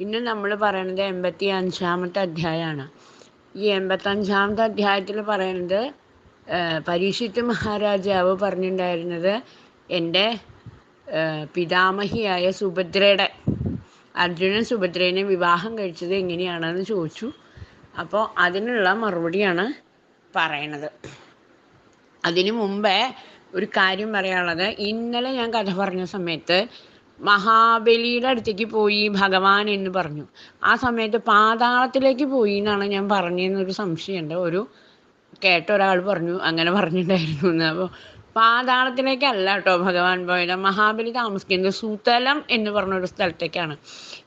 ഇന്ന് നമ്മൾ പറയുന്നത് എൺപത്തി അഞ്ചാമത്തെ അധ്യായമാണ് ഈ എൺപത്തഞ്ചാമത്തെ അധ്യായത്തിൽ പറയുന്നത് പരീക്ഷിത്ത് മഹാരാജാവ് പറഞ്ഞിട്ടുണ്ടായിരുന്നത് എന്റെ പിതാമഹിയായ സുഭദ്രയുടെ അർജുനൻ സുഭദ്രേനെ വിവാഹം കഴിച്ചത് എങ്ങനെയാണെന്ന് ചോദിച്ചു. അപ്പോൾ അതിനുള്ള മറുപടിയാണ് പറയണത്. അതിനു മുമ്പേ ഒരു കാര്യം പറയാനുള്ളത്. ഇന്നലെ ഞാൻ കഥ പറഞ്ഞ സമയത്ത് മഹാബലിയുടെ അടുത്തേക്ക് പോയി ഭഗവാൻ എന്ന് പറഞ്ഞു. ആ സമയത്ത് പാതാളത്തിലേക്ക് പോയി എന്നാണ് ഞാൻ പറഞ്ഞതെന്നൊരു സംശയമുണ്ട്. ഒരു കേട്ട ഒരാൾ പറഞ്ഞു അങ്ങനെ പറഞ്ഞിട്ടുണ്ടായിരുന്നു. എന്ന് അപ്പോൾ പാതാളത്തിലേക്കല്ല കേട്ടോ ഭഗവാൻ പോയത്. മഹാബലി താമസിക്കുന്നത് സുതലം എന്ന് പറഞ്ഞൊരു സ്ഥലത്തേക്കാണ്.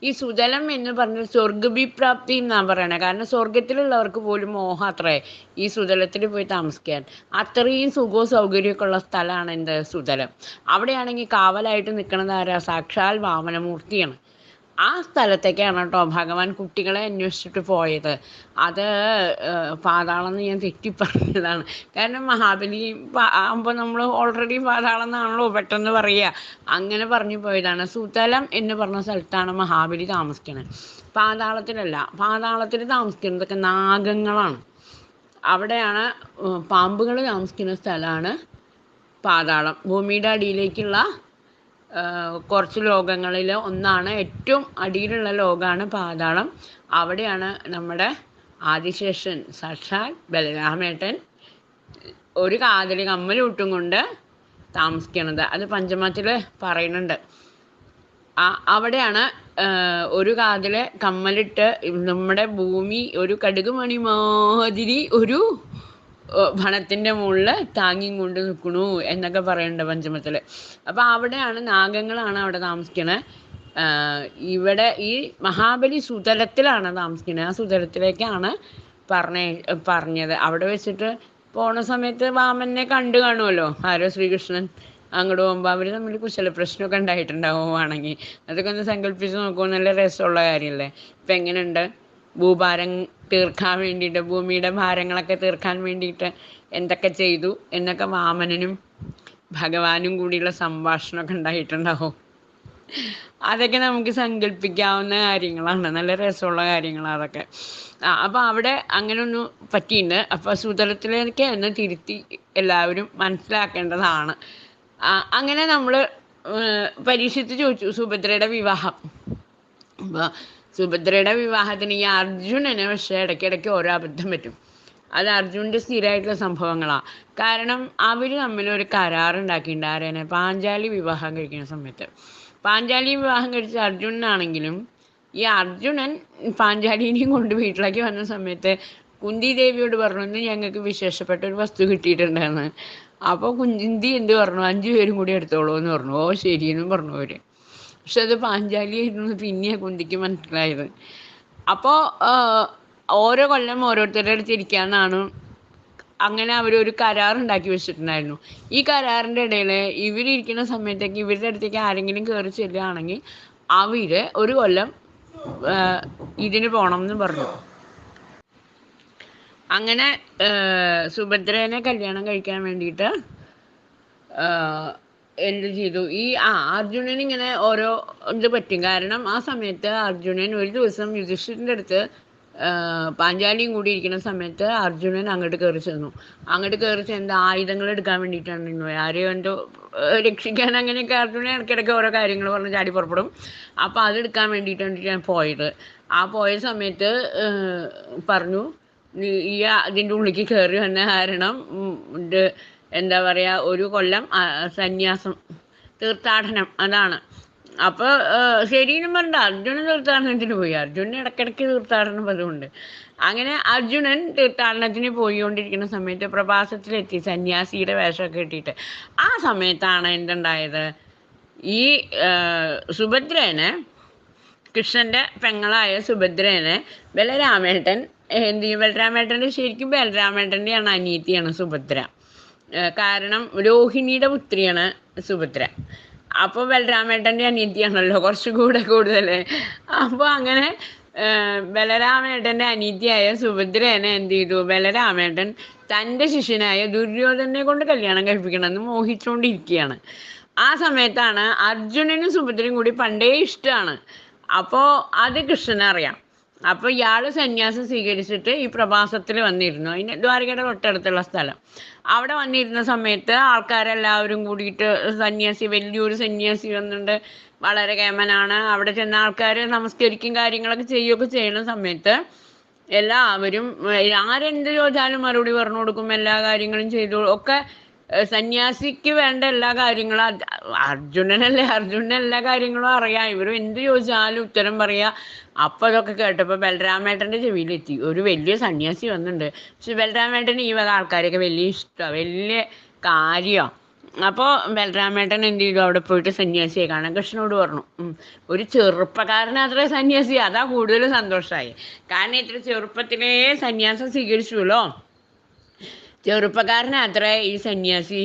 ഈ സുതലം എന്ന് പറഞ്ഞ സ്വർഗഭിപ്രാപ്തി എന്നാണ് പറയണത് കാരണം സ്വർഗത്തിലുള്ളവർക്ക് പോലും മോഹം അത്രേ ഈ സുതലത്തിൽ പോയി താമസിക്കാൻ. അത്രയും സുഖവും സൗകര്യമൊക്കെ ഉള്ള സ്ഥലമാണ് എന്ത് സുതലം. അവിടെയാണെങ്കിൽ കാവലായിട്ട് നിൽക്കുന്നത് ആരാ? സാക്ഷാൽ വാമനമൂർത്തിയാണ്. ആ സ്ഥലത്തേക്കാണ് കേട്ടോ ഭഗവാൻ കുട്ടികളെ അന്വേഷിച്ചിട്ട് പോയത്. അത് പാതാളം എന്ന് ഞാൻ തെറ്റി പറഞ്ഞതാണ്. കാരണം മഹാബലി ആകുമ്പോൾ നമ്മൾ ഓൾറെഡി പാതാളം എന്നാണല്ലോ പെട്ടെന്ന് പറയുക അങ്ങനെ പറഞ്ഞു പോയതാണ്. സുതലം എന്ന് പറഞ്ഞ സ്ഥലത്താണ് മഹാബലി താമസിക്കുന്നത് പാതാളത്തിലല്ല പാതാളത്തിൽ താമസിക്കുന്നതൊക്കെ നാഗങ്ങളാണ്. അവിടെയാണ് പാമ്പുകൾ താമസിക്കുന്ന സ്ഥലമാണ് പാതാളം. ഭൂമിയുടെ അടിയിലേക്കുള്ള കുറച്ച് ലോകങ്ങളിൽ ഒന്നാണ് ഏറ്റവും അടിയിലുള്ള ലോകമാണ് പാതാളം. അവിടെയാണ് നമ്മുടെ ആദിശേഷൻ സാക്ഷാൽ ബലരാമേട്ടൻ ഒരു കാതിൽ കമ്മലൂട്ടും കൊണ്ട് താമസിക്കണത്. അത് പഞ്ചമത്തിൽ പറയുന്നുണ്ട്. അവിടെയാണ് ഒരു കാതിലെ കമ്മലിട്ട് നമ്മുടെ ഭൂമി ഒരു കടുക് മണി മാതിരി ഒരു ഭണത്തിന്റെ മുകളിൽ താങ്ങിയും കൊണ്ട് നിൽക്കണു എന്നൊക്കെ പറയുന്നുണ്ട് പഞ്ചമത്തിൽ അപ്പൊ അവിടെയാണ് നാഗങ്ങളാണ് അവിടെ താമസിക്കണേ. ഇവിടെ ഈ മഹാബലി സുതലത്തിലാണ് താമസിക്കുന്നത് ആ സുതലത്തിലേക്കാണ് പറഞ്ഞ പറഞ്ഞത്. അവിടെ വെച്ചിട്ട് പോണ സമയത്ത് വാമനെ കണ്ടു കാണുമല്ലോ ആരോ ശ്രീകൃഷ്ണൻ അങ്ങോട്ട് പോകുമ്പോൾ അവർ തമ്മിൽ കുശല പ്രശ്നമൊക്കെ ഉണ്ടായിട്ടുണ്ടാവുകയാണെങ്കിൽ അതൊക്കെ ഒന്ന് സങ്കല്പിച്ച് നോക്കുമ്പോൾ നല്ല രസമുള്ള കാര്യമല്ലേ ഇപ്പം എങ്ങനെയുണ്ട്? ഭൂഭാരം തീർക്കാൻ വേണ്ടിയിട്ട് ഭൂമിയുടെ ഭാരങ്ങളൊക്കെ തീർക്കാൻ വേണ്ടിയിട്ട് എന്തൊക്കെ ചെയ്തു എന്നൊക്കെ വാമനനും ഭഗവാനും കൂടിയുള്ള സംഭാഷണമൊക്കെ ഉണ്ടായിട്ടുണ്ടാവും. അതൊക്കെ നമുക്ക് സങ്കല്പിക്കാവുന്ന കാര്യങ്ങളാണ്. നല്ല രസമുള്ള കാര്യങ്ങളാണ് അതൊക്കെ. ആ അപ്പോൾ അവിടെ അങ്ങനെ ഒന്ന് പറ്റിയിട്ടുണ്ട്. അപ്പോൾ സുതലത്തിലേക്ക് എന്ന് തിരുത്തി എല്ലാവരും മനസ്സിലാക്കേണ്ടതാണ്. അങ്ങനെ നമ്മൾ പരീക്ഷിച്ച് ചോദിച്ചു സുഭദ്രയുടെ വിവാഹം. സുഭദ്രയുടെ വിവാഹത്തിന് ഈ അർജുനന് പക്ഷേ ഇടയ്ക്കിടയ്ക്ക് ഓരോ അബദ്ധം പറ്റും. അത് അർജുന്റെ സ്ഥിരമായിട്ടുള്ള സംഭവങ്ങളാണ് കാരണം അവർ തമ്മിൽ ഒരു കരാറുണ്ടാക്കിയിട്ടുണ്ട് ആരേനെ പാഞ്ചാലി വിവാഹം കഴിക്കുന്ന സമയത്ത്. പാഞ്ചാലി വിവാഹം കഴിച്ച അർജുനനാണെങ്കിലും ഈ അർജുനൻ പാഞ്ചാലിനെയും കൊണ്ട് വീട്ടിലേക്ക് വന്ന സമയത്ത് കുന്തി ദേവിയോട് പറഞ്ഞു ഞങ്ങൾക്ക് വിശേഷപ്പെട്ട ഒരു വസ്തു കിട്ടിയിട്ടുണ്ടെന്ന്. അപ്പോൾ കുഞ്ചിന്തി എന്ത് പറഞ്ഞു? അഞ്ചു പേരും കൂടി എടുത്തോളൂ എന്ന് പറഞ്ഞു. ഓ ശരിയെന്നും പറഞ്ഞു അവർ പക്ഷെ അത് പാഞ്ചാലി ആയിരുന്നു പിന്നെ കുന്തിക്ക് മനസ്സിലായത്. അപ്പോൾ ഓരോ കൊല്ലം ഓരോരുത്തരുടെ അടുത്ത് ഇരിക്കാന്നാണ് അങ്ങനെ അവർ ഒരു ഉണ്ടാക്കി വെച്ചിട്ടുണ്ടായിരുന്നു. ഈ കരാറിന്റെ ഇടയിൽ ഇവരിയ്ക്കുന്ന സമയത്തേക്ക് ഇവരുടെ അടുത്തേക്ക് ആരെങ്കിലും കയറി ചെല്ലുകയാണെങ്കിൽ അവർ ഒരു കൊല്ലം ഇതിന് പോണം എന്ന് പറഞ്ഞു. അങ്ങനെ സുഭദ്രേനെ കല്യാണം കഴിക്കാൻ വേണ്ടിയിട്ട് എന്ത് ചെയ്തു? ഈ ആ അർജുനൻ ഇങ്ങനെ ഓരോ ഇത് പറ്റും. കാരണം ആ സമയത്ത് അർജുനൻ ഒരു ദിവസം യുധിഷ്ഠിരന്റെ അടുത്ത് പാഞ്ചാലിയും കൂടി ഇരിക്കുന്ന സമയത്ത് അർജുനൻ അങ്ങോട്ട് കയറി ചെന്നു. അങ്ങോട്ട് കയറി ചെന്ന് ആയുധങ്ങൾ എടുക്കാൻ വേണ്ടിയിട്ടാണ് ആരെയോ എന്തോ രക്ഷിക്കാൻ അങ്ങനെയൊക്കെ അർജുനൻ ഇടയ്ക്കിടയ്ക്ക് ഓരോ കാര്യങ്ങൾ പറഞ്ഞ് ചാടി പുറപ്പെടും. അപ്പോൾ അതെടുക്കാൻ വേണ്ടിയിട്ടാണ് ഞാൻ പോയത്. ആ പോയ സമയത്ത് പറഞ്ഞു ഈ അതിന്റെ ഉള്ളിലേക്ക് കയറി വന്ന കാരണം എന്താ പറയുക ഒരു കൊല്ലം സന്യാസം തീർത്ഥാടനം അതാണ്. അപ്പോൾ ശരിയെന്നും പറഞ്ഞ അർജുനൻ തീർത്ഥാടനത്തിന് പോയി. അർജുനൻ ഇടയ്ക്കിടയ്ക്ക് തീർത്ഥാടനം പതിവുണ്ട്. അങ്ങനെ അർജുനൻ തീർത്ഥാടനത്തിന് പോയിക്കൊണ്ടിരിക്കുന്ന സമയത്ത് പ്രഭാസത്തിലെത്തി സന്യാസിയുടെ വേഷമൊക്കെ കിട്ടിയിട്ട് ആ സമയത്താണ് എന്തുണ്ടായത്? ഈ സുഭദ്രേനെ കൃഷ്ണന്റെ പെങ്ങളായ സുഭദ്രേനെ ബലരാമേട്ടൻ എന്ത് ചെയ്യും? ബലരാമേട്ടന്റെ ശരിക്കും ബലരാമേട്ടന്റെയാണ് അനിയത്തിയാണ് സുഭദ്ര. കാരണം രോഹിണിയുടെ പുത്രിയാണ് സുഭദ്ര. അപ്പോൾ ബലരാമേട്ടന്റെ അനീതിയാണല്ലോ കുറച്ചുകൂടെ കൂടുതൽ അപ്പോൾ അങ്ങനെ ബലരാമേട്ടന്റെ അനിയത്തിയായ സുഭദ്രേനെ എന്ത് ചെയ്തു ബലരാമേട്ടൻ തന്റെ ശിഷ്യനായ ദുര്യോധനെ കൊണ്ട് കല്യാണം കഴിപ്പിക്കണമെന്ന് മോഹിച്ചുകൊണ്ടിരിക്കുകയാണ് ആ സമയത്താണ് അർജുനനും സുഭദ്രയും കൂടി പണ്ടേ ഇഷ്ടമാണ് അപ്പോൾ അത് കൃഷ്ണൻ അറിയാം അപ്പോൾ ഇയാൾ സന്യാസം സ്വീകരിച്ചിട്ട് ഈ പ്രഭാസത്തിൽ വന്നിരുന്നു. അതിന് ദ്വാരകയുടെ തൊട്ടടുത്തുള്ള സ്ഥലം. അവിടെ വന്നിരുന്ന സമയത്ത് ആൾക്കാരെല്ലാവരും കൂടിയിട്ട് സന്യാസി വലിയൊരു സന്യാസി വന്നിട്ടുണ്ട്. വളരെ കേമനാണ്. അവിടെ ചെന്ന ആൾക്കാർ നമസ്കരിക്കും കാര്യങ്ങളൊക്കെ ചെയ്യുകയൊക്കെ ചെയ്യുന്ന സമയത്ത് എല്ലാവരും ആരെന്ത് ചോദിച്ചാലും മറുപടി പറഞ്ഞു കൊടുക്കും എല്ലാ കാര്യങ്ങളും ചെയ്തു ഒക്കെ സന്യാസിക്ക് വേണ്ട എല്ലാ കാര്യങ്ങളും അർജുനനല്ലേ അർജുനൻ എല്ലാ കാര്യങ്ങളും അറിയാം. ഇവരും എന്ത് ചോദിച്ചാലും ഉത്തരം പറയാ. അപ്പൊ അതൊക്കെ കേട്ടപ്പോൾ ബലരാമേട്ടന്റെ ചെവിയിലെത്തി. ഒരു വലിയ സന്യാസി വന്നിട്ടുണ്ട്. പക്ഷെ ബലരാമേട്ടന് ഈ വക ആൾക്കാരെയൊക്കെ വലിയ ഇഷ്ടമാണ് വലിയ കാര്യമാണ് അപ്പോൾ ബലരാമേട്ടൻ എന്ത് ചെയ്തു? അവിടെ പോയിട്ട് സന്യാസിയെ കാണാൻ കൃഷ്ണനോട് പറഞ്ഞു. ഒരു ചെറുപ്പക്കാരൻ അത്ര സന്യാസി അതാ കൂടുതൽ സന്തോഷമായി കാരണം ഇത്ര ചെറുപ്പത്തിലേ സന്യാസം സ്വീകരിച്ചുല്ലോ ചെറുപ്പക്കാരനത്രേ ഈ സന്യാസി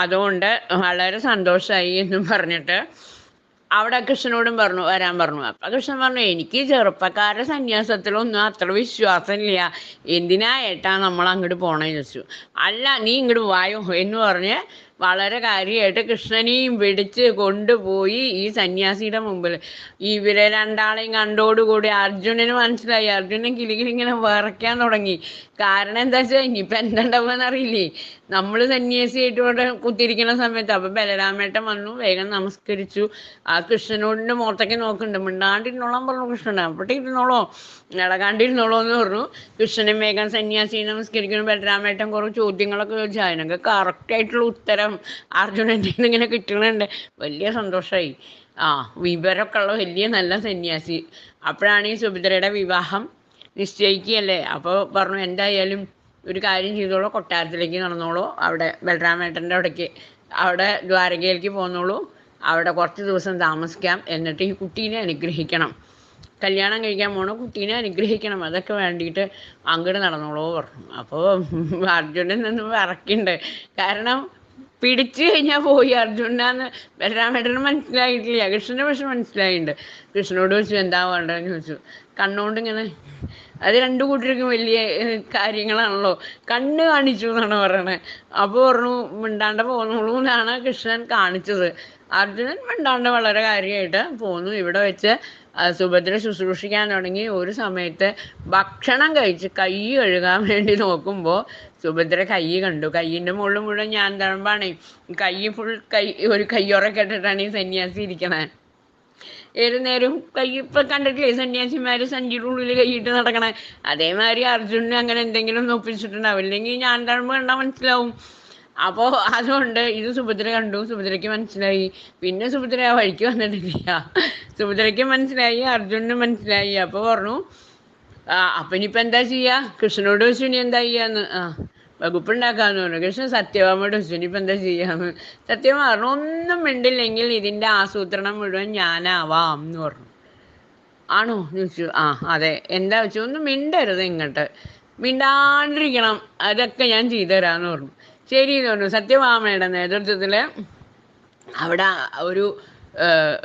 അതുകൊണ്ട് വളരെ സന്തോഷമായി എന്നും പറഞ്ഞിട്ട് അവിടെ കൃഷ്ണനോടും പറഞ്ഞു വരാൻ പറഞ്ഞു. അപ്പൊ കൃഷ്ണൻ പറഞ്ഞു എനിക്ക് ചെറുപ്പക്കാരുടെ സന്യാസത്തിലൊന്നും അത്ര വിശ്വാസമില്ല. എന്തിനാ ഏട്ടാ നമ്മൾ അങ്ങോട്ട് പോണെന്ന് ചോദിച്ചു. അല്ല നീ ഇങ്ങോട്ട് വായോ എന്ന് പറഞ്ഞ് വളരെ കാര്യമായിട്ട് കൃഷ്ണനെയും വിടിച്ച് കൊണ്ടുപോയി ഈ സന്യാസിയുടെ മുമ്പിൽ. ഇവരെ രണ്ടാളെയും കണ്ടോടുകൂടി അർജുനന് മനസ്സിലായി. അർജുനൻ കിളികിലിങ്ങനെ വിറയ്ക്കാൻ തുടങ്ങി. കാരണം എന്താ വെച്ചാൽ ഇനിയിപ്പോൾ എന്തുണ്ടാവുമെന്ന് അറിയില്ലേ? നമ്മൾ സന്യാസിയായിട്ട് ഇവിടെ കുത്തിയിരിക്കുന്ന സമയത്ത് അപ്പം ബലരാമേട്ടൻ വന്നു വേഗം നമസ്കരിച്ചു. ആ കൃഷ്ണനോടിന്റെ മുഖത്തേക്ക് നോക്കുന്നുണ്ട്. മിണ്ടാണ്ടിരുന്നോളാം പറഞ്ഞു കൃഷ്ണൻ അവിടെ ഇരുന്നോളോ. ഇളകാണ്ടിരുന്നോളോ എന്ന് പറഞ്ഞു. കൃഷ്ണനും വേഗം സന്യാസിയെ നമസ്കരിക്കുന്നു. ബലരാമേട്ടൻ കുറച്ച് ചോദ്യങ്ങളൊക്കെ ചോദിച്ചു. അതിനൊക്കെ കറക്റ്റായിട്ടുള്ള ഉത്തരം അർജുനന്റെ ഇങ്ങനെ കിട്ടുന്നുണ്ട്. വലിയ സന്തോഷമായി ആ വിവരമൊക്കെ ഉള്ള വലിയ നല്ല സന്യാസി. അപ്പോഴാണ് ഈ സുഭദ്രയുടെ വിവാഹം നിശ്ചയിക്കുകയല്ലേ? അപ്പോൾ പറഞ്ഞു എന്തായാലും ഒരു കാര്യം ചെയ്തോളൂ കൊട്ടാരത്തിലേക്ക് നടന്നോളൂ. അവിടെ ബലരാമേട്ടന്റെ അവിടേക്ക് അവിടെ ദ്വാരകയിലേക്ക് പോന്നോളൂ. അവിടെ കുറച്ച് ദിവസം താമസിക്കാം. എന്നിട്ട് ഈ കുട്ടീനെ അനുഗ്രഹിക്കണം. കല്യാണം കഴിക്കാൻ പോണ കുട്ടീനെ അനുഗ്രഹിക്കണം. അതൊക്കെ വേണ്ടിയിട്ട് അങ്ങോട്ട് നടന്നോളൂ പറഞ്ഞു. അപ്പോൾ അർജുനൻ നിന്ന് വിറക്കുന്നുണ്ട് കാരണം പിടിച്ചു കഴിഞ്ഞാൽ പോയി. അർജുനാന്ന് ബലരാമേട്ടന് മനസ്സിലായിട്ടില്ല. കൃഷ്ണന് പക്ഷെ മനസ്സിലായിട്ടുണ്ട് കൃഷ്ണനോട് ചോദിച്ചു എന്താ വേണ്ടതെന്ന് ചോദിച്ചു. കണ്ണുകൊണ്ട് ഇങ്ങനെ അത് രണ്ടു കൂട്ടർക്കും വലിയ കാര്യങ്ങളാണല്ലോ. കണ്ണ് കാണിച്ചു എന്നാണ് പറയണത് അപ്പോൾ പറഞ്ഞു മിണ്ടാണ്ട പോന്നോളൂ എന്നാണ് കൃഷ്ണൻ കാണിച്ചത്. അർജുനൻ മിണ്ടാണ്ട് വളരെ കാര്യമായിട്ട് പോന്നു. ഇവിടെ വെച്ച് സുഭദ്ര ശുശ്രൂഷിക്കാൻ തുടങ്ങി. ഒരു സമയത്ത് ഭക്ഷണം കഴിച്ച് കൈ കഴുകാൻ വേണ്ടി നോക്കുമ്പോൾ സുഭദ്ര കൈ കണ്ടു. കൈയിന്റെ മുകളിൽ മുഴുവൻ ഞാൻ തഴമ്പാണ്. കൈ ഫുൾ കൈ ഒരു കയ്യൊറൊക്കെ ഇട്ടിട്ടാണ് ഈ സന്യാസി ഇരിക്കണേ. ഏത് നേരം കൈ ഇപ്പം കണ്ടിട്ടില്ലേ സന്യാസിമാർ സഞ്ചിയുടെ ഉള്ളിൽ കൈയിട്ട് നടക്കണേ. അതേമാതിരി അർജുനന് അങ്ങനെ എന്തെങ്കിലും ഒപ്പിച്ചിട്ടുണ്ടാവും. ഇല്ലെങ്കിൽ ഞാൻ തഴമ്പ് കണ്ടാൽ മനസ്സിലാവും. അപ്പോൾ അതുകൊണ്ട് ഇത് സുഭദ്ര കണ്ടു. സുഭദ്രയ്ക്ക് മനസ്സിലായി. പിന്നെ സുഭദ്ര ആ വഴിക്ക് വന്നിട്ടില്ല. സുഭദ്രയ്ക്ക് മനസ്സിലായി അർജുനന് മനസ്സിലായി. അപ്പൊ പറഞ്ഞു അപ്പം ഇനിയിപ്പോൾ എന്താ ചെയ്യാ? കൃഷ്ണനോട് ചോദിച്ചു ഇനി എന്താ ചെയ്യാന്ന്? ആ വകുപ്പുണ്ടാക്കാന്ന് പറഞ്ഞു. കൃഷ്ണൻ സത്യഭാമയോട് ചോദിച്ചു ഇനിയിപ്പോ എന്താ ചെയ്യാന്ന്? സത്യഭാമ പറഞ്ഞു ഒന്നും മിണ്ടില്ലെങ്കിൽ ഇതിന്റെ ആസൂത്രണം മുഴുവൻ ഞാനാവാം എന്ന് പറഞ്ഞു. ആണോ? എന്ന് ചോദിച്ചു. ആ അതെ. എന്താ വെച്ചു? ഒന്നും മിണ്ടരുത് ഇങ്ങോട്ട്. മിണ്ടാണ്ടിരിക്കണം. അതൊക്കെ ഞാൻ ചെയ്തു തരാന്ന് പറഞ്ഞു. പറഞ്ഞു സത്യഭാമയുടെ നേതൃത്വത്തിൽ അവിടെ ഒരു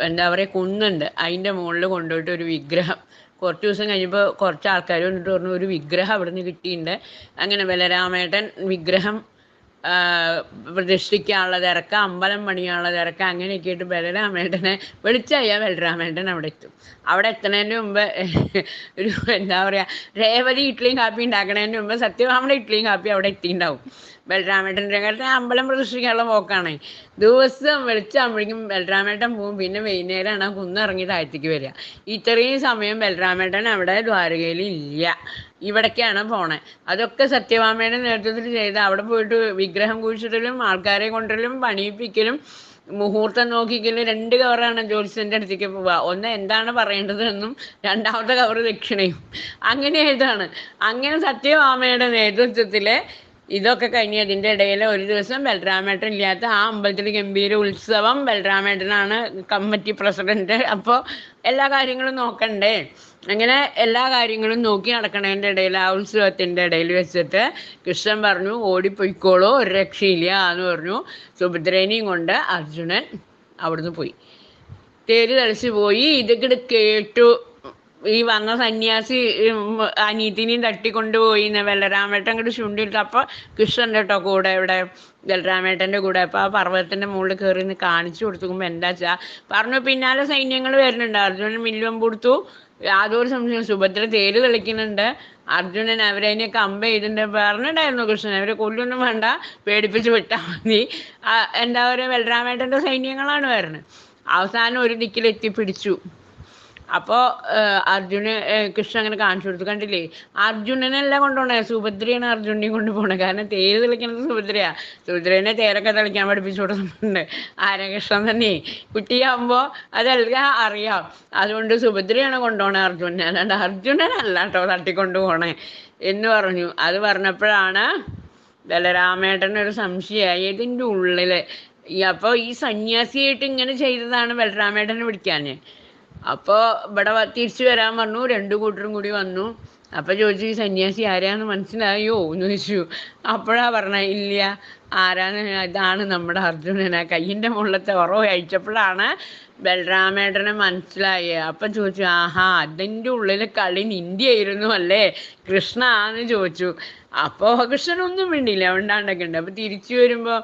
എന്താ പറയുക കുന്നുണ്ട്. അതിന്റെ മുകളിൽ കൊണ്ടുപോയിട്ട് ഒരു വിഗ്രഹം. കുറച്ച് ദിവസം കഴിഞ്ഞപ്പോൾ കുറച്ച് ആൾക്കാർ വന്നിട്ട് പറഞ്ഞു ഒരു വിഗ്രഹം അവിടെ നിന്ന് കിട്ടിയിട്ടുണ്ട്. അങ്ങനെ ബലരാമേട്ടൻ വിഗ്രഹം പ്രതിഷ്ഠിക്കാനുള്ള തിരക്ക് അമ്പലം പണിയാനുള്ള തിരക്ക് അങ്ങനെയൊക്കെ ആയിട്ട് ബലരാമേട്ടനെ വിളിച്ചയ്യാ ബലരാമേട്ടൻ അവിടെ എത്തും. അവിടെ എത്തുന്നതിന് മുമ്പ് ഒരു എന്താ പറയുക രേവതി ഇഡ്ഡലിയും കാപ്പി ഉണ്ടാക്കണതിന് മുമ്പ് സത്യഭാമയുടെ ഇഡ്ഡലിയും കാപ്പി അവിടെ എത്തിയിട്ടുണ്ടാവും. ബലരാമേട്ടന്റെ കാരണം അമ്പലം പ്രദർശിക്കാനുള്ള പോക്കാണ്. ദിവസം വെളിച്ചാകുമ്പോഴേക്കും ബലരാമേട്ടൻ പോവും. പിന്നെ വൈകുന്നേരമാണ് ആ കുന്നിറങ്ങി താഴത്തേക്ക് വരിക. ഇത്രയും സമയം ബലരാമേട്ടൻ അവിടെ ദ്വാരകയിൽ ഇല്ല. ഇവിടേക്കാണ് പോണേ. അതൊക്കെ സത്യഭാമയുടെ നേതൃത്വത്തിൽ ചെയ്ത് അവിടെ പോയിട്ട് വിഗ്രഹം കുഴിച്ചിടലും ആൾക്കാരെ കൊണ്ടുവരലും പണിയിപ്പിക്കലും മുഹൂർത്തം നോക്കിക്കലും രണ്ട് കവറാണ് ജ്യോത്സ്യന്റെ അടുത്തേക്ക് പോവുക. ഒന്ന് എന്താണ് പറയേണ്ടതെന്നും രണ്ടാമത്തെ കവർ ദക്ഷിണയും. അങ്ങനെ അങ്ങനെയായിട്ടാണ് അങ്ങനെ സത്യഭാമയുടെ നേതൃത്വത്തിൽ ഇതൊക്കെ കഴിഞ്ഞ് അതിന്റെ ഇടയിൽ ഒരു ദിവസം ബലരാമേട്ടൻ ഇല്ലാത്ത ആ അമ്പലത്തിൽ ഗംഭീര ഉത്സവം ബലരാമേട്ടനാണ് കമ്മിറ്റി പ്രസിഡന്റ്. അപ്പോൾ എല്ലാ കാര്യങ്ങളും നോക്കണ്ടേ? അങ്ങനെ എല്ലാ കാര്യങ്ങളും നോക്കി നടക്കണതിന്റെ ഇടയിൽ ആ ഉത്സവത്തിന്റെ ഇടയിൽ വെച്ചിട്ട് കൃഷ്ണൻ പറഞ്ഞു ഓടിപ്പോയിക്കോളൂ ഒരു രക്ഷയില്ല എന്ന് പറഞ്ഞു. സുഭദ്രേനെയും കൊണ്ട് അർജുനൻ അവിടുന്ന് പോയി. തേര് തളിച്ചു പോയി. ഇതൊക്കെ കേട്ടു. ഈ വന്ന സന്യാസി അനീതിനെയും തട്ടിക്കൊണ്ടുപോയി എന്ന് ബലരാമേട്ടൻ അങ്ങോട്ട് ചുണ്ടിട്ട് അപ്പൊ കൃഷ്ണൻ കേട്ടോ കൂടെ ഇവിടെ ബലരാമേട്ടന്റെ കൂടെ. അപ്പൊ ആ പർവതത്തിന്റെ മുകളിൽ കയറി നിന്ന് കാണിച്ചു കൊടുത്തുമ്പോ എന്താ വെച്ചാ പറഞ്ഞു പിന്നാലെ സൈന്യങ്ങൾ വരുന്നുണ്ട്. അർജുനൻ മില്ലും കൊടുത്തു യാതൊരു സംശയം സുഭദ്ര തേര് തെളിക്കുന്നുണ്ട്. അർജുനൻ അവരതിനെ കമ്പ ചെയ്തിട്ടുണ്ട്. പറഞ്ഞിട്ടുണ്ടായിരുന്നു കൃഷ്ണൻ അവരെ കൊല്ലൊന്നും വേണ്ട പേടിപ്പിച്ച് വിട്ടാ മതി. എന്താ പറയുക ബലരാമേട്ടന്റെ സൈന്യങ്ങളാണ് വരുന്നത്. അവസാനം ഒരു ദിക്കിൽ എത്തിപ്പിടിച്ചു അപ്പോൾ അർജുന് കൃഷ്ണൻ അങ്ങനെ കാണിച്ചു കൊടുത്തു. കണ്ടില്ലേ? അർജുനനല്ല കൊണ്ടുപോണേ. സുഭദ്രയാണ് അർജുനെയും കൊണ്ടുപോണേ. കാരണം തേര് തെളിക്കുന്നത് സുഭദ്രയാ. സുഭദ്രനെ തേരൊക്കെ തെളിക്കാൻ പഠിപ്പിച്ചു കൊടുക്കുന്നുണ്ട്. ആരകൃഷ്ണൻ തന്നെ. കുട്ടിയാകുമ്പോൾ അതെല്ലാം അറിയാം. അതുകൊണ്ട് സുഭദ്രയാണ് കൊണ്ടുപോണേ അർജുനെ അല്ലാണ്ട് അർജുനനല്ല കേട്ടോ തട്ടിക്കൊണ്ടുപോണേ എന്ന് പറഞ്ഞു. അത് പറഞ്ഞപ്പോഴാണ് ബലരാമേട്ടന് ഒരു സംശയമായി. ഇതിന്റെ ഉള്ളിൽ അപ്പോൾ ഈ സന്യാസിയായിട്ട് ഇങ്ങനെ ചെയ്തതാണ് ബലരാമേട്ടനെ പിടിക്കാൻ അപ്പോൾ ഇവിടെ തിരിച്ചു വരാൻ പറഞ്ഞു. രണ്ടു കൂട്ടരും കൂടി വന്നു. അപ്പോൾ ചോദിച്ചു ഈ സന്യാസി ആരാന്ന് മനസ്സിലായോ? എന്ന് ചോദിച്ചു. അപ്പോഴാ പറഞ്ഞ ഇല്ല ആരാന്ന് ഇതാണ് നമ്മുടെ അർജുനന കയ്യിന്റെ മുള്ളത്തെ ഉറവ് അയച്ചപ്പോഴാണ് ബലരാമേട്ടനെ മനസ്സിലായി. അപ്പം ചോദിച്ചു ആഹാ അതിന്റെ ഉള്ളിൽ കളി നിന്റെ ആയിരുന്നു അല്ലേ? കൃഷ്ണ എന്ന് ചോദിച്ചു. അപ്പോൾ കൃഷ്ണനൊന്നും വേണ്ടിയില്ല ഉണ്ടാണ്ടൊക്കെ ഉണ്ട്. അപ്പോൾ തിരിച്ചു വരുമ്പോൾ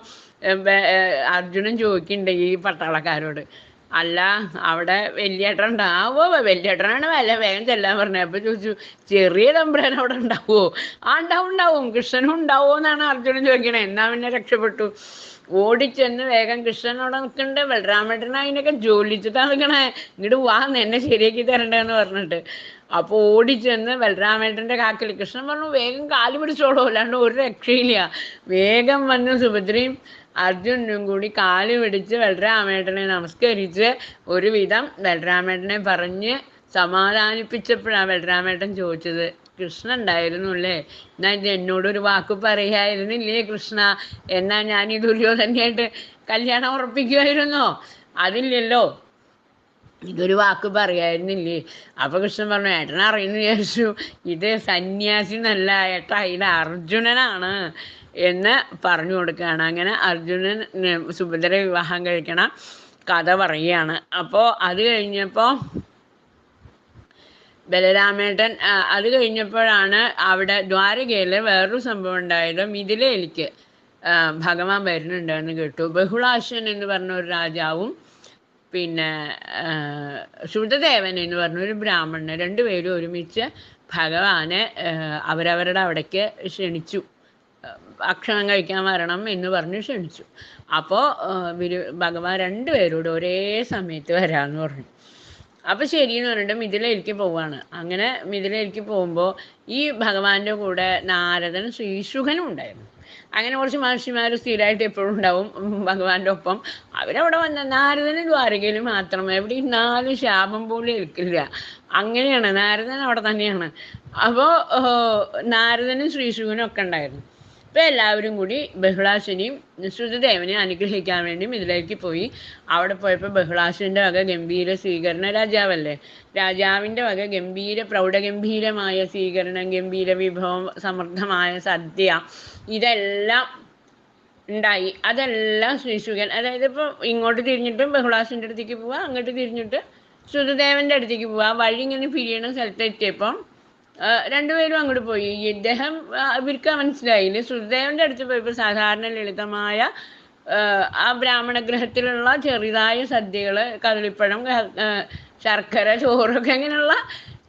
അർജുനൻ ചോദിക്കുന്നുണ്ട് ഈ പട്ടാളക്കാരോട്? അല്ല അവിടെ വലിയേട്ടൻ ഉണ്ടാവോ വലിയേട്ടനാണ് വില. വേഗം ചെല്ലാൻ പറഞ്ഞത് അപ്പൊ ചോദിച്ചു ചെറിയ തമ്പുരാൻ അവിടെ ഉണ്ടാവോ? ആ ഉണ്ടാവും ഉണ്ടാവും. കൃഷ്ണനും ഉണ്ടാവോ എന്നാണ് അർജുനൻ ചോദിക്കണേ. എന്നാ പിന്നെ രക്ഷപ്പെട്ടു. ഓടിച്ചെന്ന് വേഗം കൃഷ്ണൻ അവിടെ നിൽക്കണ്ട് ബലരാമേട്ടൻ അതിനൊക്കെ ജോലിച്ചിട്ടാ നിൽക്കണേ. ഇങ്ങോട്ട് വാ എന്നെ ശരിയാക്കി തരണ്ടെന്ന് പറഞ്ഞിട്ട്. അപ്പൊ ഓടിച്ചെന്ന് ബലരാമേട്ടന്റെ കാക്കിൽ കൃഷ്ണൻ പറഞ്ഞു വേഗം കാൽ പിടിച്ചോളൂ. അല്ലാണ്ട് ഒരു രക്ഷയില്ല. വേഗം വന്ന് സുഭദ്രയും അർജുനും കൂടി കാൽ പിടിച്ച് ബലരാമേട്ടനെ നമസ്കരിച്ച് ഒരുവിധം ബലരാമേട്ടനെ പറഞ്ഞ് സമാധാനിപ്പിച്ചപ്പോഴാണ് ബലരാമേട്ടൻ ചോദിച്ചത് കൃഷ്ണ ഉണ്ടായിരുന്നു അല്ലേ? എന്നാ ഇത് എന്നോടൊരു വാക്ക് പറയായിരുന്നില്ലേ കൃഷ്ണ? എന്നാ ഞാൻ ഈ ദുര്യോധനയായിട്ട് കല്യാണം ഉറപ്പിക്കുമായിരുന്നോ? അതില്ലല്ലോ ഇതൊരു വാക്ക് പറയായിരുന്നില്ലേ. അപ്പൊ കൃഷ്ണൻ പറഞ്ഞു ഏട്ടൻ അറിയുന്നു വിചാരിച്ചു ഇത് സന്യാസിന്നല്ല ഏട്ടാ ഇത് അർജുനനാണ്. എന്ന് പറഞ്ഞു കൊടുക്കുകയാണ്. അങ്ങനെ അർജുനൻ സുഭദ്ര വിവാഹം കഴിക്കണ കഥ പറയുകയാണ്. അപ്പോൾ അത് കഴിഞ്ഞപ്പോൾ ബലരാമേട്ടൻ അത് കഴിഞ്ഞപ്പോഴാണ് അവിടെ ദ്വാരകയിൽ വേറൊരു സംഭവം ഉണ്ടായത് മിഥിലയിലേക്ക് ഭഗവാൻ വരുന്നുണ്ടെന്ന് കേട്ടു. ബഹുളാശൻ എന്ന് പറഞ്ഞ ഒരു രാജാവും പിന്നെ ശുദ്ധദേവൻ എന്ന് പറഞ്ഞ ഒരു ബ്രാഹ്മണൻ രണ്ടുപേരും ഒരുമിച്ച് ഭഗവാനെ അവരവരുടെ അവിടേക്ക് ക്ഷണിച്ചു. ഭക്ഷണം കഴിക്കാൻ വരണം എന്ന് പറഞ്ഞ് ക്ഷണിച്ചു. അപ്പോൾ ഭഗവാൻ രണ്ടുപേരോട് ഒരേ സമയത്ത് വരാമെന്ന് പറഞ്ഞു. അപ്പോൾ ശരിയെന്ന് പറഞ്ഞിട്ട് മിഥിലയിലേക്ക് പോവാണ്. അങ്ങനെ മിഥിലയിലേക്ക് പോകുമ്പോൾ ഈ ഭഗവാന്റെ കൂടെ നാരദൻ ശ്രീശുഖനും ഉണ്ടായിരുന്നു. അങ്ങനെ കുറച്ച് മഹർഷിമാർ സ്ഥിരമായിട്ട് എപ്പോഴും ഉണ്ടാവും ഭഗവാന്റെ ഒപ്പം. അവരവിടെ വന്ന നാരദന് ദ്വാരകയിൽ മാത്രമേ എവിടെ നാല് ശാപം പോലും ഏൽക്കില്ല അങ്ങനെയാണ് നാരദൻ അവിടെ തന്നെയാണ്. അപ്പോൾ നാരദനും ശ്രീശുഖനും ഒക്കെ ഉണ്ടായിരുന്നു. ഇപ്പം എല്ലാവരും കൂടി ബഹുളാശനെയും ശ്രുതദേവനെയും അനുഗ്രഹിക്കാൻ വേണ്ടിയും ഇതിലേക്ക് പോയി. അവിടെ പോയപ്പോൾ ബഹുളാശന്റെ വക ഗംഭീര സ്വീകരണ രാജാവല്ലേ? രാജാവിന്റെ വക ഗംഭീര പ്രൗഢഗംഭീരമായ സ്വീകരണം ഗംഭീര വിഭവം സമൃദ്ധമായ സദ്യ ഇതെല്ലാം ഉണ്ടായി. അതെല്ലാം ശ്രീശുഖൻ അതായത് ഇപ്പോൾ ഇങ്ങോട്ട് തിരിഞ്ഞിട്ട് ബഹുളാസിന്റെ അടുത്തേക്ക് പോവുക അങ്ങോട്ട് തിരിഞ്ഞിട്ട് ശ്രുതദേവന്റെ അടുത്തേക്ക് പോവുക വഴി ഇങ്ങനെ പിരിയണ സ്ഥലത്ത് എത്തിയപ്പം രണ്ടുപേരും അങ്ങോട്ട് പോയി. ഇദ്ദേഹം ഇവർക്ക് മനസ്സിലായില്ല ശ്രുതദേവന്റെ അടുത്ത് പോയപ്പോൾ സാധാരണ ലളിതമായ ആ, ബ്രാഹ്മണ ഗ്രഹത്തിലുള്ള ചെറുതായ സദ്യകൾ കദളിപ്പഴം ശർക്കര ചോറൊക്കെ അങ്ങനെയുള്ള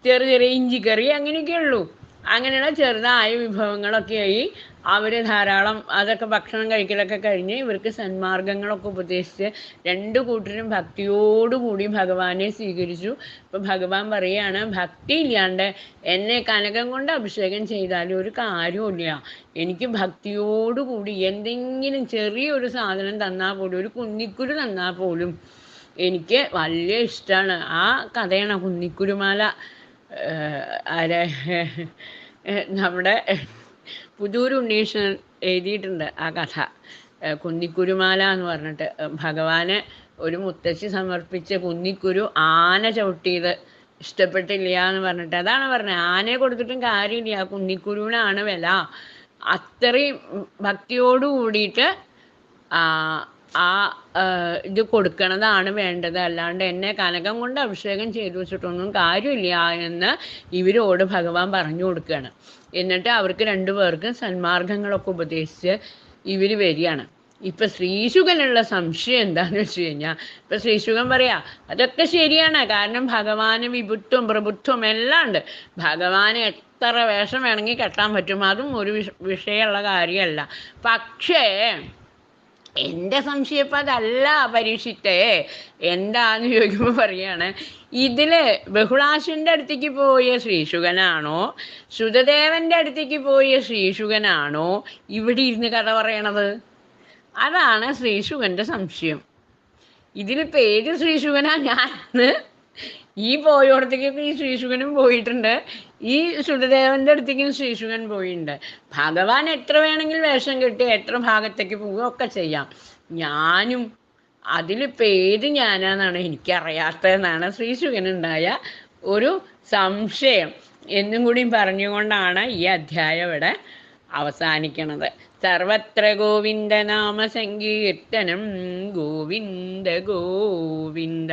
ചെറിയ ചെറിയ ഇഞ്ചിക്കറി അങ്ങനെയൊക്കെ ഉള്ളൂ അങ്ങനെയുള്ള ചെറുതായ വിഭവങ്ങളൊക്കെയായി അവർ ധാരാളം അതൊക്കെ ഭക്ഷണം കഴിക്കലൊക്കെ കഴിഞ്ഞ് ഇവർക്ക് സന്മാർഗങ്ങളൊക്കെ ഉപദേശിച്ച് രണ്ടു കൂട്ടരും ഭക്തിയോടുകൂടി ഭഗവാനെ സ്വീകരിച്ചു. ഇപ്പം ഭഗവാൻ പറയാണ് ഭക്തി ഇല്ലാണ്ട് എന്നെ കനകം കൊണ്ട് അഭിഷേകം ചെയ്താലും ഒരു കാര്യമില്ല എനിക്ക് ഭക്തിയോടുകൂടി എന്തെങ്കിലും ചെറിയൊരു സാധനം തന്നാൽ പോലും ഒരു കുന്നിക്കുരു തന്നാൽ പോലും എനിക്ക് വലിയ ഇഷ്ടമാണ് ആ കഥയാണ് കുന്നിക്കുരുമാല. ആരെ നമ്മുടെ പുതൂർ ഉണ്ണീഷൻ എഴുതിയിട്ടുണ്ട് ആ കഥ. കുന്നിക്കുരുമാല എന്ന് പറഞ്ഞിട്ട്. ഭഗവാനെ ഭഗവാന് ഒരു മുത്തശ്ശി സമർപ്പിച്ച കുന്നിക്കുരു ആന ചവിട്ടിയത് ഇഷ്ടപ്പെട്ടില്ല എന്ന് പറഞ്ഞിട്ട്. അതാണ് പറഞ്ഞത്. ആനയെ കൊടുത്തിട്ടും കാര്യമില്ല. കുന്നിക്കുരുവിനാണ് വില. അത്രയും ഭക്തിയോട് കൂടിയിട്ട് ആ ഇത് കൊടുക്കണതാണ് വേണ്ടത്. അല്ലാണ്ട് എന്നെ കനകം കൊണ്ട് അഭിഷേകം ചെയ്തു വെച്ചിട്ടൊന്നും കാര്യമില്ല എന്ന് ഇവരോട് ഭഗവാൻ പറഞ്ഞു കൊടുക്കുകയാണ് എന്നിട്ട് അവർക്ക് രണ്ടു പേർക്കും സന്മാർഗങ്ങളൊക്കെ ഉപദേശിച്ച് ഇവർ വരികയാണ്. ഇപ്പൊ ശ്രീശുഖനുള്ള സംശയം എന്താന്ന് വെച്ച് കഴിഞ്ഞാൽ ഇപ്പൊ ശ്രീശുഖൻ പറയാ അതൊക്കെ ശരിയാണ്. കാരണം ഭഗവാന് വിഭുത്വം പ്രഭുത്വം എല്ലാം ഉണ്ട്. ഭഗവാന് എത്ര വേഷം വേണമെങ്കിൽ കെട്ടാൻ പറ്റും. അതും ഒരു വിഷ വിഷയമുള്ള കാര്യമല്ല. പക്ഷേ എന്റെ സംശയം ഇപ്പം അതല്ല പരീക്ഷിത്തേ എന്താന്ന് ചോദിക്കുമ്പോൾ പറയാണ് ഇതിൽ ബഹുളാശന്റെ അടുത്തേക്ക് പോയ ശ്രീശുഖനാണോ സുതദേവന്റെ അടുത്തേക്ക് പോയ ശ്രീശുഖനാണോ ഇവിടെ ഇരുന്ന് കഥ പറയണത്. അതാണ് ശ്രീശുഖന്റെ സംശയം. ഇതിൽ പേര് ശ്രീശുഖനാ ഞാൻ ഈ പോയോടത്തേക്കൊക്കെ ഈ ശ്രീശുഖനും പോയിട്ടുണ്ട്. ഈ സുരദേവന്റെ അടുത്തേക്കും ശ്രീശുഖൻ പോയിട്ടുണ്ട് ഭഗവാൻ എത്ര വേണമെങ്കിൽ വേഷം കെട്ടി എത്ര ഭാഗത്തേക്ക് പോവുക ഒക്കെ ചെയ്യാം. ഞാനും അതിലിപ്പോൾ ഏത് ഞാനാന്നാണ് എനിക്കറിയാത്തതെന്നാണ് ശ്രീശുഖനുണ്ടായ ഒരു സംശയം. എന്നും കൂടി പറഞ്ഞുകൊണ്ടാണ് ഈ അധ്യായം ഇവിടെ അവസാനിക്കണത്. സർവത്ര ഗോവിന്ദ നാമ സങ്കീർത്തനം ഗോവിന്ദ ഗോവിന്ദ.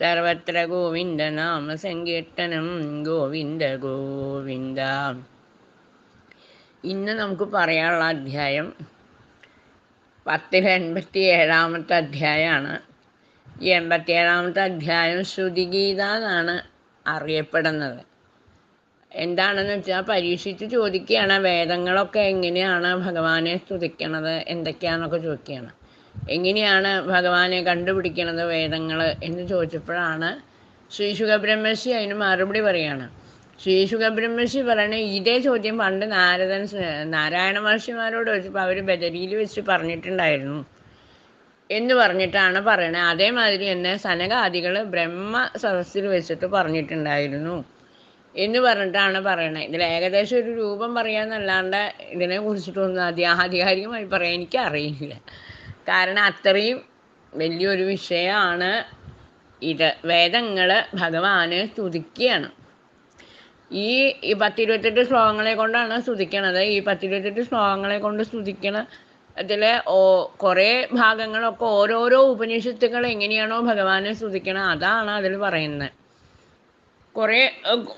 സർവത്ര ഗോവിന്ദ നാമ സങ്കീർത്തനം ഗോവിന്ദ ഗോവിന്ദ. ഇന്ന് നമുക്ക് പറയാനുള്ള അധ്യായം പത്തിൽ എൺപത്തി ഏഴാമത്തെ അധ്യായമാണ്. ഈ എൺപത്തി ഏഴാമത്തെ അധ്യായം ശ്രുതിഗീത എന്നാണ് അറിയപ്പെടുന്നത്. എന്താണെന്ന് വെച്ചാൽ പരീക്ഷിച്ച് ചോദിക്കുകയാണ് വേദങ്ങളൊക്കെ എങ്ങനെയാണ് ഭഗവാനെ സ്തുതിക്കണത് എന്തൊക്കെയാണെന്നൊക്കെ ചോദിക്കുകയാണ്. എങ്ങനെയാണ് ഭഗവാനെ കണ്ടുപിടിക്കണത് വേദങ്ങൾ എന്ന് ചോദിച്ചപ്പോഴാണ് ശ്രീ ശുഖബ്രഹ്മശി അതിന് മറുപടി പറയാണ്. ശ്രീ ശുഖബ്രഹ്മശി പറയണ ഇതേ ചോദ്യം പണ്ട് നാരദൻ നാരായണ മഹർഷിമാരോട് ചോദിച്ചപ്പോൾ അവർ ബദരിയിൽ വെച്ച് പറഞ്ഞിട്ടുണ്ടായിരുന്നു എന്ന് പറഞ്ഞിട്ടാണ് പറയണത് അതേമാതിരി തന്നെ സനകാദികൾ ബ്രഹ്മ സദസ്സിൽ വെച്ചിട്ട് പറഞ്ഞിട്ടുണ്ടായിരുന്നു എന്ന് പറഞ്ഞിട്ടാണ് പറയണത് ഇതിൽ ഏകദേശം ഒരു രൂപം പറയാന്നല്ലാണ്ട് ഇതിനെ കുറിച്ചിട്ടൊന്നും അധികാരികമായി പറയാൻ എനിക്കറിയില്ല. കാരണം അത്രയും വലിയൊരു വിഷയമാണ് ഇത്. വേദങ്ങൾ ഭഗവാന് സ്തുതിക്കുകയാണ്. ഈ ഈ പത്തിരുപത്തെട്ട് ശ്ലോകങ്ങളെ കൊണ്ടാണ് സ്തുതിക്കണത്. ഈ പത്തിരുപത്തെട്ട് ശ്ലോകങ്ങളെ കൊണ്ട് സ്തുതിക്കണ അതിലെ ഓ കുറേ ഭാഗങ്ങളൊക്കെ ഓരോരോ ഉപനിഷത്തുകൾ എങ്ങനെയാണോ ഭഗവാനെ സ്തുതിക്കണം അതാണ് അതിൽ പറയുന്നത്. കുറേ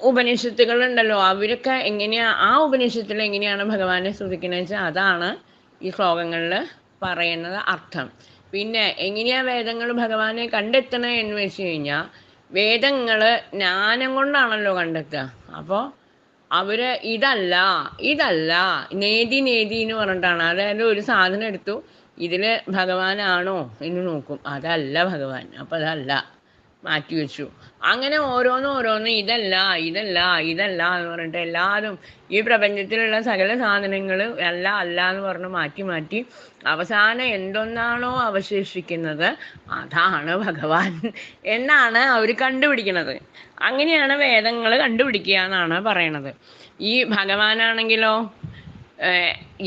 ഉപനിഷത്തുകൾ ഉണ്ടല്ലോ. അവരൊക്കെ എങ്ങനെയാ ആ ഉപനിഷത്തിൽ എങ്ങനെയാണ് ഭഗവാനെ സ്തുതിക്കുന്നത് വെച്ചാൽ അതാണ് ഈ ശ്ലോകങ്ങളിൽ പറയുന്നത് അർത്ഥം. പിന്നെ എങ്ങനെയാ വേദങ്ങൾ ഭഗവാനെ കണ്ടെത്തണേ എന്ന് വെച്ച് കഴിഞ്ഞാൽ വേദങ്ങൾ ജ്ഞാനം കൊണ്ടാണല്ലോ കണ്ടെത്തുക. അപ്പോൾ അവർ ഇതല്ല ഇതല്ല നേതി നേതി എന്ന് പറഞ്ഞിട്ടാണ്. അതായത് ഒരു സാധനം എടുത്തു ഇതിൽ ഭഗവാനാണോ എന്ന് നോക്കും. അതല്ല ഭഗവാൻ. അപ്പം അതല്ല. മാറ്റി വെച്ചു. അങ്ങനെ ഓരോന്നും ഓരോന്നും ഇതല്ല ഇതല്ല ഇതല്ല എന്ന് പറഞ്ഞിട്ട് എല്ലാതും ഈ പ്രപഞ്ചത്തിലുള്ള സകല സാധനങ്ങൾ അല്ല അല്ല എന്ന് പറഞ്ഞ് മാറ്റി മാറ്റി അവസാനം എന്തൊന്നാണോ അവശേഷിക്കുന്നത് അതാണ് ഭഗവാൻ എന്നാണ് അവർ കണ്ടുപിടിക്കുന്നത് അങ്ങനെയാണ് വേദങ്ങൾ കണ്ടുപിടിക്കുക എന്നാണ് പറയണത്. ഈ ഭഗവാനാണെങ്കിലോ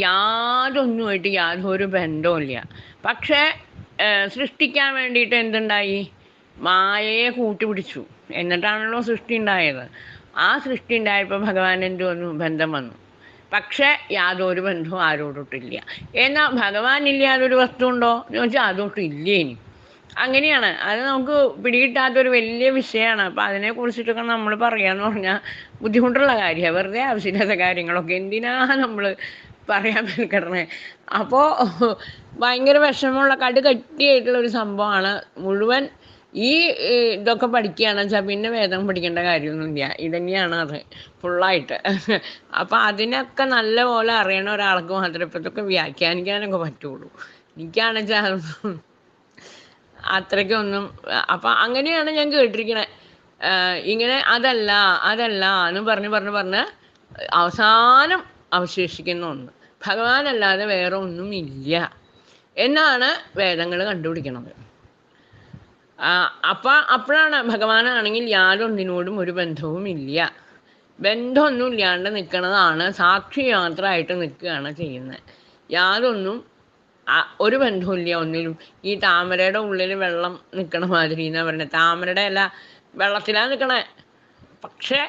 യാതൊന്നുമായിട്ട് യാതൊരു ബന്ധവുമില്ല. പക്ഷേ സൃഷ്ടിക്കാൻ വേണ്ടിയിട്ട് എന്തുണ്ടായി? മായയെ കൂട്ടുപിടിച്ചു. എന്നിട്ടാണല്ലോ സൃഷ്ടി ഉണ്ടായത് ആ സൃഷ്ടി ഉണ്ടായപ്പോൾ ഭഗവാൻ എന്ത് വന്നു? ബന്ധം വന്നു. പക്ഷേ യാതൊരു ബന്ധവും ആരോടൊട്ടില്ല. എന്നാൽ ഭഗവാൻ ഇല്ലാതൊരു വസ്തു ഉണ്ടോ എന്ന് ചോദിച്ചാൽ അതൊട്ടും ഇല്ല ഇനി. അങ്ങനെയാണ്. അത് നമുക്ക് പിടികിട്ടാത്തൊരു വലിയ വിഷയമാണ്. അപ്പം അതിനെ കുറിച്ചിട്ടൊക്കെ നമ്മൾ പറയാന്ന് പറഞ്ഞാൽ ബുദ്ധിമുട്ടുള്ള കാര്യമാണ്. വെറുതെ ആവശ്യമില്ലാത്ത കാര്യങ്ങളൊക്കെ. എന്തിനാ നമ്മൾ പറയാൻ നിൽക്കണേ അപ്പോൾ ഭയങ്കര വിഷമമുള്ള കടുകട്ടിയായിട്ടുള്ള ഒരു സംഭവമാണ്. മുഴുവൻ ഈ ഇതൊക്കെ പഠിക്കുകയാണെന്ന് വെച്ചാൽ പിന്നെ വേദം പഠിക്കേണ്ട കാര്യമൊന്നുമില്ല. ഇതന്നെയാണ് അത്. ഫുള്ളായിട്ട്. അപ്പം അതിനൊക്കെ നല്ല പോലെ അറിയണ ഒരാൾക്ക് മാത്രമേ ഇപ്പം ഇതൊക്കെ വ്യാഖ്യാനിക്കാനൊക്കെ പറ്റുള്ളൂ. എനിക്കാണെന്ന് വെച്ചാൽ അത്രയ്ക്കൊന്നും അപ്പം അങ്ങനെയാണ് ഞാൻ കേട്ടിരിക്കണേ. ഇങ്ങനെ അതല്ല അതല്ല എന്ന് പറഞ്ഞ് പറഞ്ഞ് പറഞ്ഞ് അവസാനം അവശേഷിക്കുന്ന ഒന്ന്. ഭഗവാനല്ലാതെ വേറെ ഒന്നും ഇല്ല എന്നാണ് വേദങ്ങൾ കണ്ടുപിടിക്കണത്. ആ, അപ്പ അപ്പോഴാണ് ഭഗവാനാണെങ്കിൽ യാതൊന്നിനോടും ഒരു ബന്ധവും ഇല്ല. ബന്ധമൊന്നും ഇല്ലാണ്ട് നിൽക്കുന്നതാണ് സാക്ഷി മാത്രമായിട്ട് നിൽക്കുകയാണ് ചെയ്യുന്നത്. യാതൊന്നും ഒരു ബന്ധവുമില്ല ഒന്നിലും. ഈ താമരയുടെ ഉള്ളിൽ വെള്ളം നിൽക്കണ മാതിരി എന്നാ പറയുന്നത് താമരയുടെ അല്ല വെള്ളത്തിലാണ് നിൽക്കണേ പക്ഷെ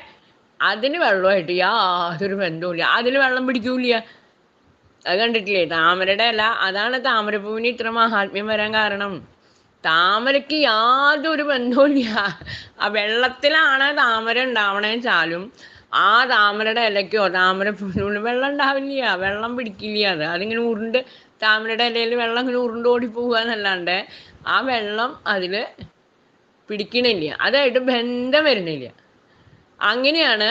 അതിന് വെള്ളമായിട്ട് യാതൊരു ബന്ധവുമില്ല. അതിൽ വെള്ളം പിടിക്കൂല അത് കണ്ടിട്ടില്ലേ? താമരയുടെ അല്ല അതാണ് താമരപ്പൂവിന് ഇത്ര മഹാത്മ്യം വരാൻ കാരണം. താമരയ്ക്ക് യാതൊരു ബന്ധവുമില്ല. ആ വെള്ളത്തിലാണ് താമര ഉണ്ടാവണേ ചാലും. ആ താമരയുടെ ഇലയ്ക്കോ താമര വെള്ളം ഉണ്ടാവില്ല. വെള്ളം പിടിക്കില്ല അത്. അതിങ്ങനെ ഉരുണ്ട് താമരയുടെ ഇലയിൽ വെള്ളം ഇങ്ങനെ ഉരുണ്ട് ഓടി പോവുക എന്നല്ലാണ്ട് ആ വെള്ളം അതിൽ പിടിക്കണില്ല. അതായിട്ട് ബന്ധം വരുന്നില്ല. അങ്ങനെയാണ്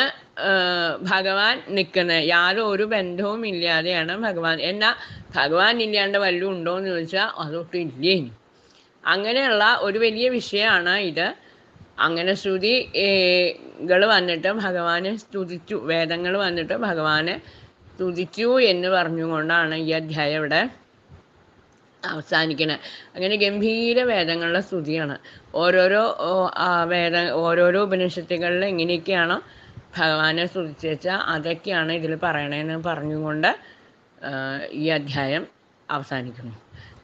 ഭഗവാൻ നിൽക്കുന്നത് യാതൊരു ബന്ധവും ഇല്ലാതെയാണ് ഭഗവാൻ. എന്നാൽ ഭഗവാൻ ഇല്ലാണ്ട് വല്ലതും ഉണ്ടോ എന്ന് ചോദിച്ചാൽ അതൊട്ടും ഇല്ലേ അങ്ങനെയുള്ള ഒരു വലിയ വിഷയമാണ് ഇത്. അങ്ങനെ ശ്രുതി കൾ വന്നിട്ട് ഭഗവാനെ സ്തുതിച്ചു വേദങ്ങൾ വന്നിട്ട് ഭഗവാനെ സ്തുതിച്ചു എന്ന് പറഞ്ഞുകൊണ്ടാണ് ഈ അധ്യായം ഇവിടെ അവസാനിക്കുന്നത് അങ്ങനെ ഗംഭീര വേദങ്ങളുടെ സ്തുതിയാണ്. ഓരോരോ വേദ ഓരോരോ ഉപനിഷത്തുകളിൽ എങ്ങനെയൊക്കെയാണോ ഭഗവാനെ സ്തുതിച്ച് വെച്ചാൽ അതൊക്കെയാണ് ഇതിൽ പറയണതെന്ന് പറഞ്ഞുകൊണ്ട് ഈ അധ്യായം അവസാനിക്കുന്നു.